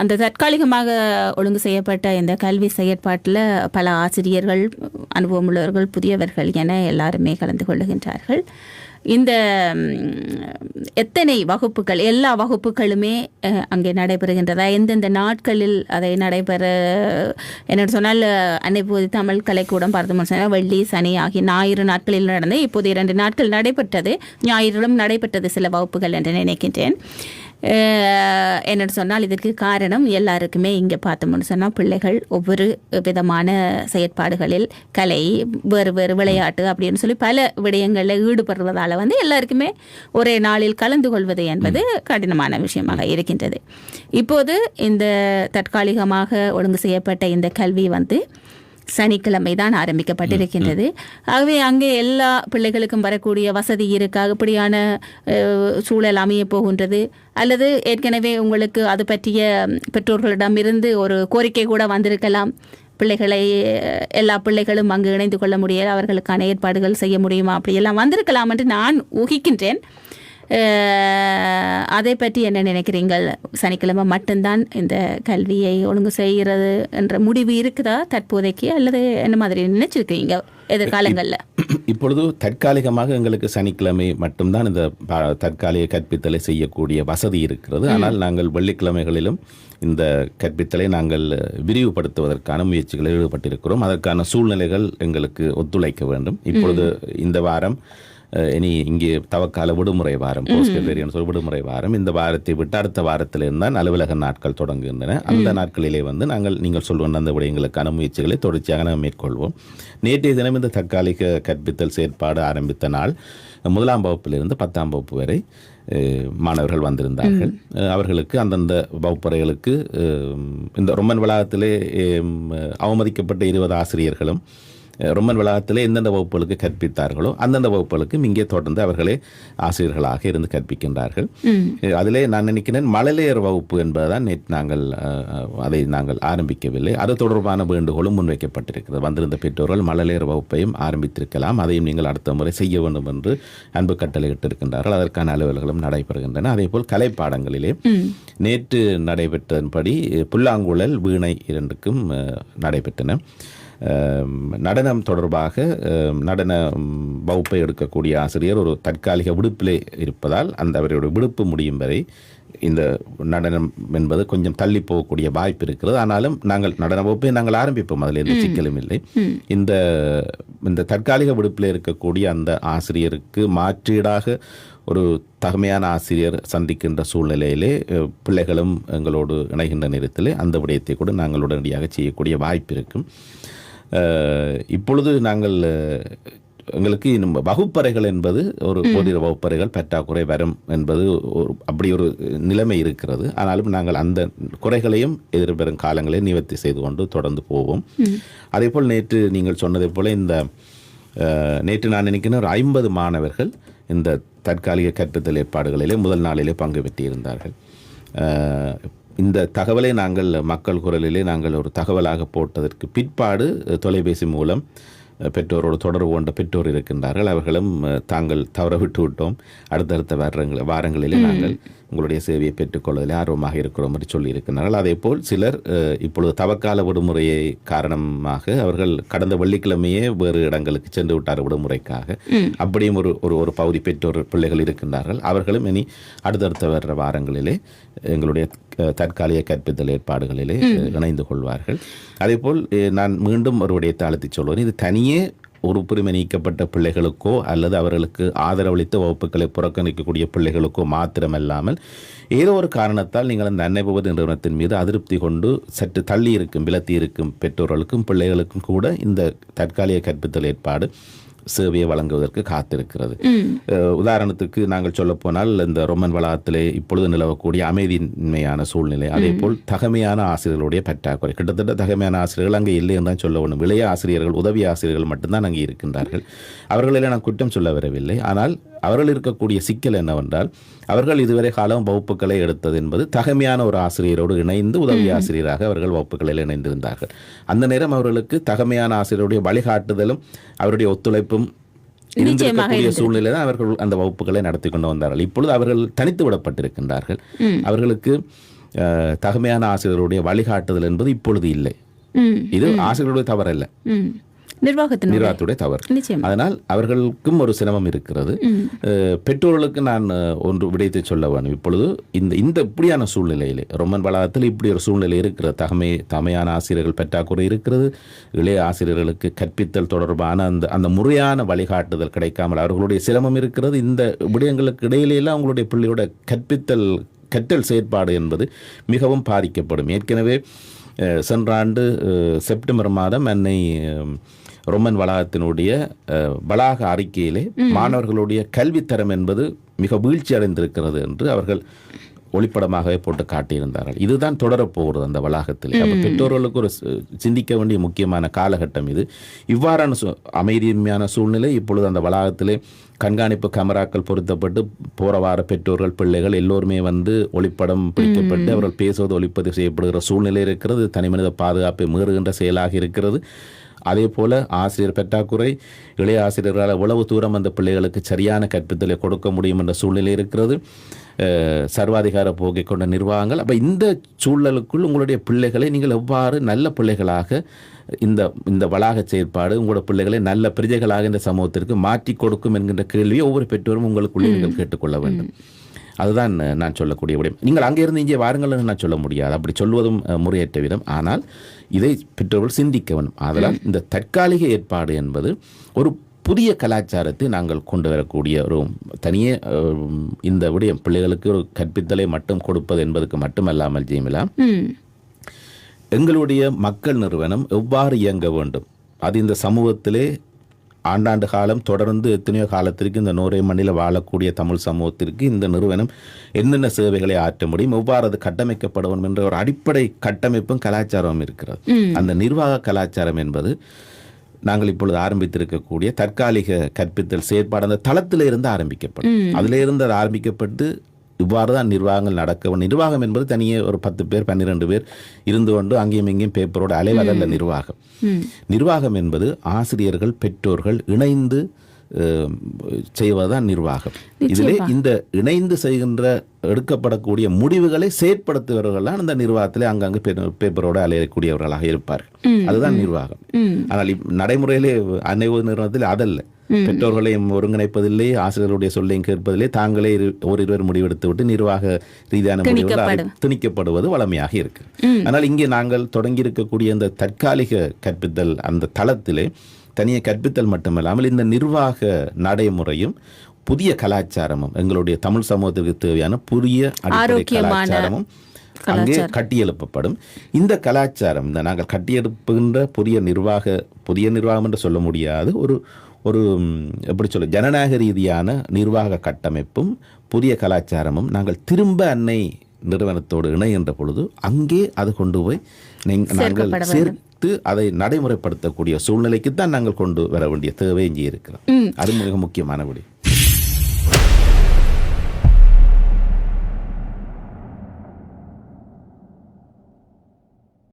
அந்த தற்காலிகமாக ஒழுங்கு செய்யப்பட்ட இந்த கல்வி செயற்பாட்டில் பல ஆசிரியர்கள் அனுபவமுள்ளவர்கள் புதியவர்கள் என எல்லாருமே கலந்து கொள்ளுகின்றார்கள். இந்த எத்தனை வகுப்புகள் எல்லா வகுப்புகளுமே அங்கே நடைபெறுகின்றதா? எந்தெந்த நாட்களில் அதை நடைபெற என்னென்னு சொன்னால் அன்னை தமிழ் கலைக்கூடம் பார்த்தோம்னு சொன்னால் வெள்ளி சனி ஆகிய ஞாயிறு நாட்களில் நடந்து இப்போது இரண்டு நாட்கள் நடைபெற்றது. ஞாயிறிலும் நடைபெற்றது சில வகுப்புகள் என்று நினைக்கின்றேன். என்னென்னு சொன்னால் இதற்கு காரணம் எல்லாருக்குமே இங்கே பார்த்தோம்னு சொன்னால் பிள்ளைகள் ஒவ்வொரு விதமான செயற்பாடுகளில் கலை வேறு வேறு விளையாட்டு அப்படின்னு சொல்லி பல விடயங்களில் ஈடுபடுவதால் வந்து எல்லாருக்குமே ஒரே நாளில் கலந்து கொள்வது என்பது கடினமான விஷயமாக இருக்கின்றது. இப்போது இந்த தற்காலிகமாக ஒழுங்கு செய்யப்பட்ட இந்த கல்வி வந்து சனிக்கிழமை தான் ஆரம்பிக்கப்பட்டிருக்கின்றது. ஆகவே அங்கே எல்லா பிள்ளைகளுக்கும் வரக்கூடிய வசதி இருக்கா. அப்படியான சூழல் அமைய போகின்றது. அல்லது ஏற்கனவே உங்களுக்கு அது பற்றிய பெற்றோர்களிடமிருந்து ஒரு கோரிக்கை கூட வந்திருக்கலாம். பிள்ளைகளை எல்லா பிள்ளைகளும் அங்கு இணைந்து கொள்ள முடியல அவர்களுக்கான ஏற்பாடுகள் செய்ய முடியுமா? அப்படியெல்லாம் வந்திருக்கலாம் என்று நான் ஊகிக்கின்றேன். அதை பற்றி என்ன நினைக்கிறீங்கள்? சனிக்கிழமை மட்டும்தான் இந்த கல்வியை ஒழுங்கு செய்கிறது என்ற முடிவு இருக்குதா தற்போதைக்கு? அல்லது என்ன மாதிரி நினைச்சிருக்கீங்க எதிர்காலங்களில்? இப்பொழுது தற்காலிகமாக எங்களுக்கு சனிக்கிழமை மட்டும்தான் இந்த தற்காலிக கற்பித்தலை செய்யக்கூடிய வசதி இருக்கிறது. ஆனால் நாங்கள் வெள்ளிக்கிழமைகளிலும் இந்த கற்பித்தலை நாங்கள் விரிவுபடுத்துவதற்கான முயற்சிகளில் ஈடுபட்டிருக்கிறோம். அதற்கான சூழ்நிலைகள் எங்களுக்கு ஒத்துழைக்க வேண்டும். இப்பொழுது இந்த வாரம் இனி இங்கே தவக்கால விடுமுறை வாரம் போஸ்ட் சொல்லி விடுமுறை வாரம் இந்த வாரத்தை விட்டு அடுத்த வாரத்திலிருந்து தான் அலுவலக நாட்கள் தொடங்குகின்றன அந்த நாட்களிலே வந்து நாங்கள் நீங்கள் சொல்லுவோம் அந்த விடயங்களுக்கான முயற்சிகளை தொடர்ச்சியாக நாம் மேற்கொள்வோம் நேற்றைய தினம் இந்த தற்காலிக கற்பித்தல் செயற்பாடு ஆரம்பித்த நாள் முதலாம் வகுப்பிலிருந்து பத்தாம் வகுப்பு வரை மாணவர்கள் வந்திருந்தார்கள் அவர்களுக்கு அந்தந்த வகுப்பறைகளுக்கு இந்த ரொமன் வளாகத்திலே அவமதிக்கப்பட்ட இருபது ஆசிரியர்களும் ரொமன் வளாகத்திலே எந்தெந்த வகுப்புகளுக்கு கற்பித்தார்களோ அந்தந்த வகுப்புகளுக்கும் இங்கே தொடர்ந்து அவர்களே ஆசிரியர்களாக இருந்து கற்பிக்கின்றார்கள். அதிலே நான் நினைக்கிறேன் மழலையர் வகுப்பு என்பதுதான் நேற்று நாங்கள் அதை நாங்கள் ஆரம்பிக்கவில்லை. அது தொடர்பான வேண்டுகோளும் முன்வைக்கப்பட்டிருக்கிறது. வந்திருந்த பெற்றோர்கள் மழலையர் வகுப்பையும் ஆரம்பித்திருக்கலாம். அதையும் நீங்கள் அடுத்த முறை செய்ய வேண்டும் என்று அன்பு கட்டளையிட்டிருக்கின்றார்கள். அதற்கான அலுவல்களும் நடைபெறுகின்றன. அதேபோல் கலைப்பாடங்களிலே நேற்று நடைபெற்றதன்படி புல்லாங்குழல் வீணை இரண்டுக்கும் நடைபெற்றன. நடனம் தொடர்பாக நடன வகுப்பை எடுக்கக்கூடிய ஆசிரியர் ஒரு தற்காலிக விடுப்பிலே இருப்பதால் அந்த அவருடைய விடுப்பு முடியும் வரை இந்த நடனம் என்பது கொஞ்சம் தள்ளி போகக்கூடிய வாய்ப்பு இருக்கிறது. ஆனாலும் நாங்கள் நடன வகுப்பை நாங்கள் ஆரம்பிப்போம். அதில் எந்த சிக்கலும் இல்லை. இந்த இந்த தற்காலிக விடுப்பில் இருக்கக்கூடிய அந்த ஆசிரியருக்கு மாற்றீடாக ஒரு தகமையான ஆசிரியர் சந்திக்கின்ற சூழ்நிலையிலே பிள்ளைகளும் எங்களோடு இணைகின்ற நேரத்தில் அந்த விடயத்தை கூட நாங்கள் உடனடியாக செய்யக்கூடிய வாய்ப்பு இருக்கும். இப்பொழுது நாங்கள் எங்களுக்கு வகுப்பறைகள் என்பது ஒரு ஓரிரு வகுப்பறைகள் பற்றாக்குறை வரும் என்பது ஒரு அப்படி ஒரு நிலைமை இருக்கிறது. ஆனாலும் நாங்கள் அந்த குறைகளையும் எதிர்வரும் காலங்களில் நிவர்த்தி செய்து கொண்டு தொடர்ந்து போவோம். அதேபோல் நேற்று நீங்கள் சொன்னதைப் போல இந்த நேற்று நான் நினைக்கிறேன் ஒரு ஐம்பது மாணவர்கள் இந்த தற்காலிக கற்பித்தல் ஏற்பாடுகளிலே முதல் நாளிலே பங்கு பெற்றிருந்தார்கள். இந்த தகவலை நாங்கள் மக்கள் குரலிலே நாங்கள் ஒரு தகவலாக போட்டதற்கு பிற்பாடு தொலைபேசி மூலம் பெற்றோரோடு தொடர்பு கொண்ட பெற்றோர் இருக்கின்றார்கள். அவர்களும் தாங்கள் தவற விட்டு விட்டோம். அடுத்தடுத்த வாரங்கள் வாரங்களிலே நாங்கள் உங்களுடைய சேவையை பெற்றுக்கொள்வதில் ஆர்வமாக இருக்கிறோம் என்று சொல்லியிருக்கிறார்கள் அதே போல் சிலர் இப்பொழுது தவக்கால விடுமுறையை காரணமாக அவர்கள் கடந்த வெள்ளிக்கிழமையே வேறு இடங்களுக்கு சென்று விட்டார் விடுமுறைக்காக. அப்படியும் ஒரு ஒரு ஒரு பகுதி பெற்றோர் பிள்ளைகள் இருக்கின்றார்கள். அவர்களும் இனி அடுத்தடுத்த வர்ற வாரங்களிலே எங்களுடைய தற்காலிக கற்பித்தல் ஏற்பாடுகளிலே இணைந்து கொள்வார்கள். அதேபோல் நான் மீண்டும் ஒரு விடயத்தை அழுத்தி சொல்வேன் இது தனியே உறுப்புரிமை நீக்கப்பட்ட பிள்ளைகளுக்கோ அல்லது அவர்களுக்கு ஆதரவளித்த வகுப்புகளை புறக்கணிக்கக்கூடிய பிள்ளைகளுக்கோ மாத்திரமல்லாமல் ஏதோ ஒரு காரணத்தால் நீங்கள் அந்த அன்னை நிறுவனத்தின் மீது அதிருப்தி கொண்டு சற்று தள்ளி இருக்கும் விலத்தி இருக்கும் பெற்றோர்களுக்கும் பிள்ளைகளுக்கும் கூட இந்த தற்காலிக கற்பித்தல் ஏற்பாடு சேவையை வழங்குவதற்கு காத்திருக்கிறது. உதாரணத்துக்கு நாங்கள் சொல்லப்போனால் இந்த ரொமன் வளாகத்திலே இப்பொழுது நிலவக்கூடிய அமைதியின்மையான சூழ்நிலை அதே போல் தகமையான ஆசிரியர்களுடைய பற்றாக்குறை. கிட்டத்தட்ட தகமையான ஆசிரியர்கள் அங்கே இல்லை என்று தான் சொல்ல வேண்டும். இளைய ஆசிரியர்கள் உதவி ஆசிரியர்கள் மட்டும்தான் அங்கே இருக்கின்றார்கள். அவர்களில் நான் குற்றம் சொல்ல வரவில்லை ஆனால் அவர்கள் இருக்கக்கூடிய சிக்கல் என்னவென்றால் அவர்கள் இதுவரை காலம் வகுப்புகளை எடுத்தது என்பது தகமையான ஒரு ஆசிரியரோடு இணைந்து உதவி ஆசிரியராக அவர்கள் வகுப்புகளில் இணைந்திருந்தார்கள். அந்த நேரம் அவர்களுக்கு தகமையான ஆசிரியருடைய வழிகாட்டுதலும் அவருடைய ஒத்துழைப்பும் இருந்திருக்கக்கூடிய சூழ்நிலை தான் அவர்கள் அந்த வகுப்புகளை நடத்தி கொண்டு வந்தார்கள். இப்பொழுது அவர்கள் தனித்து விடப்பட்டிருக்கின்றார்கள். அவர்களுக்கு தகுமையான ஆசிரியருடைய வழிகாட்டுதல் என்பது இப்பொழுது இல்லை. இது ஆசிரியருடைய தவறல்ல. நிர்வாகத்தினுடைய தவறு. அதனால் அவர்களுக்கும் ஒரு சிரமம் இருக்கிறது. பெற்றோர்களுக்கு நான் ஒன்று விடைத்து சொல்ல வேணும் இப்பொழுது இந்த இந்த இப்படியான சூழ்நிலையிலே ரொமன் வளாகத்தில் இப்படி ஒரு சூழ்நிலை இருக்கிறது. தகமை தமையான ஆசிரியர்கள் பற்றாக்குறை இருக்கிறது. இளைய ஆசிரியர்களுக்கு கற்பித்தல் தொடர்பான அந்த அந்த முறையான வழிகாட்டுதல் கிடைக்காமல் அவர்களுடைய சிரமம் இருக்கிறது. இந்த விடயங்களுக்கு இடையிலெல்லாம் அவங்களுடைய பிள்ளையோட கற்பித்தல் கற்றல் செயற்பாடு என்பது மிகவும் பாதிக்கப்படும். ஏற்கனவே சென்ற ஆண்டு செப்டம்பர் மாதம் அன்னை அஹ், ரொமன் வளாகத்தினுடைய வளாக அறிக்கையிலே மாணவர்களுடைய கல்வித்தரம் என்பது மிக வீழ்ச்சி அடைந்திருக்கிறது என்று அவர்கள் ஒளிப்படமாகவே போட்டு காட்டியிருந்தார்கள். இதுதான் தொடரப்போகிறது அந்த வளாகத்தில். அப்போ பெற்றோர்களுக்கு ஒரு சிந்திக்க வேண்டிய முக்கியமான காலகட்டம் இது. இவ்வாறான அமைதியான சூழ்நிலை இப்பொழுது அந்த வளாகத்திலே கண்காணிப்பு கேமராக்கள் பொருத்தப்பட்டு போற வார பெற்றோர்கள் பிள்ளைகள் எல்லோருமே வந்து ஒளிப்படம் பிடிக்கப்பட்டு அவர்கள் பேசுவது ஒளிப்பதிவு செய்யப்படுகிற சூழ்நிலை இருக்கிறது. தனிமனித பாதுகாப்பை மீறுகின்ற செயலாக இருக்கிறது. அதே போல ஆசிரியர் பற்றாக்குறை இளைய ஆசிரியர்களால் எவ்வளவு தூரம் அந்த பிள்ளைகளுக்கு சரியான கற்பித்தலை கொடுக்க முடியும் என்ற சூழ்நிலை இருக்கிறது. சர்வாதிகார போக்கை கொண்ட நிர்வாகங்கள். அப்போ இந்த சூழலுக்குள் உங்களுடைய பிள்ளைகளை நீங்கள் எவ்வாறு நல்ல பிள்ளைகளாக இந்த இந்த வளாக செயற்பாடு உங்களோட பிள்ளைகளை நல்ல பிரஜைகளாக இந்த சமூகத்திற்கு மாற்றி கொடுக்கும் என்கின்ற கேள்வியை ஒவ்வொரு பெற்றோரும் உங்களுக்குள்ளே நீங்கள் கேட்டுக்கொள்ள வேண்டும். அதுதான் நான் சொல்லக்கூடிய விடயம். நீங்கள் அங்கே இருந்து இங்கே வாருங்கள்னு நான் சொல்ல முடியாது. அப்படி சொல்வதும் முறையற்ற விதம். ஆனால் இதை பெற்றோர்கள் சிந்திக்க வேண்டும். ஆதலால் இந்த தற்காலிக ஏற்பாடு என்பது ஒரு புதிய கலாச்சாரத்தை நாங்கள் கொண்டு வரக்கூடிய ஒரு தனியே இந்த விடயம். பிள்ளைகளுக்கு ஒரு கற்பித்தலை மட்டும் கொடுப்பது என்பதற்கு மட்டுமல்லாமல் ஜெயமிலா எங்களுடைய மக்கள் நிறுவனம் எவ்வாறு இயங்க வேண்டும்? அது இந்த சமூகத்திலே ஆண்டாண்டு காலம் தொடர்ந்து எத்தனையோ காலத்திற்கு இந்த நூறை மண்ணில் வாழக்கூடிய தமிழ் சமூகத்திற்கு இந்த நிறுவனம் என்னென்ன சேவைகளை ஆற்ற முடியும் எவ்வாறு அது கட்டமைக்கப்பட வேண்டும் என்ற ஒரு அடிப்படை கட்டமைப்பும் கலாச்சாரமும் இருக்கிறது. அந்த நிர்வாக கலாச்சாரம் என்பது நாங்கள் இப்பொழுது ஆரம்பித்திருக்கக்கூடிய தற்காலிக கற்பித்தல் செயற்பாடு அந்த தளத்திலே இருந்து ஆரம்பிக்கப்படும் அதிலே இருந்து அது ஆரம்பிக்கப்பட்டு இவ்வாறு தான் நிர்வாகங்கள் நடக்க. நிர்வாகம் என்பது தனியே ஒரு பத்து பேர் பன்னிரெண்டு பேர் இருந்து கொண்டு அங்கேயும் இங்கேயும் பேப்பரோட அலைவதல்ல நிர்வாகம். நிர்வாகம் என்பது ஆசிரியர்கள் பெற்றோர்கள் இணைந்து செய்வதுதான் நிர்வாகம். இதிலே இந்த இணைந்து செய்கின்ற எடுக்கப்படக்கூடிய முடிவுகளை செயற்படுத்துபவர்கள் இந்த நிர்வாகத்திலே அங்கங்கு பேப்பரோட அலையக்கூடியவர்களாக இருப்பார்கள். அதுதான் நிர்வாகம். ஆனால் நடைமுறையிலே அன்னைவு நிறுவனத்தில் அதல்ல. பெற்றோர்களையும் ஒருங்கிணைப்பதில்லை ஆசிரியர்களுடைய சொல்லையும் கேட்பதில்லை. தாங்களே ஓரிருவர் முடிவெடுத்து விட்டு நிர்வாக ரீதியான முடிவுகள் திணிக்கப்படுவது வளமையாக இருக்கு. ஆனால் இங்கே நாங்கள் தொடங்கி இருக்கக்கூடிய இந்த தற்காலிக கற்பித்தல் அந்த தளத்திலே தனியே கற்பித்தல் மட்டுமல்லாமல் இந்த நிர்வாக நடைமுறையும் புதிய கலாச்சாரமும் எங்களுடைய தமிழ் சமூகத்திற்கு தேவையான புதிய அடிப்படை கலாச்சாரமும் அங்கே கட்டியெழுப்பப்படும். இந்த கலாச்சாரம் இந்த நாங்கள் கட்டியெழுப்புகின்ற புதிய நிர்வாக புதிய நிர்வாகம் என்று சொல்ல முடியாது. ஒரு ஒரு எப்படி சொல்ல ஜனநாயக ரீதியான நிர்வாக கட்டமைப்பும் புதிய கலாச்சாரமும் நாங்கள் திரும்ப அன்னை நிறுவனத்தோடு இணைகின்ற பொழுது அங்கே அது கொண்டு போய் நீங்க- நாங்கள் சேர்த்து அதை நடைமுறைப்படுத்தக்கூடிய சூழ்நிலைக்கு தான் நாங்கள் கொண்டு வர வேண்டிய தேவை இங்கே இருக்கிறோம் அது மிக முக்கியமான விடயம்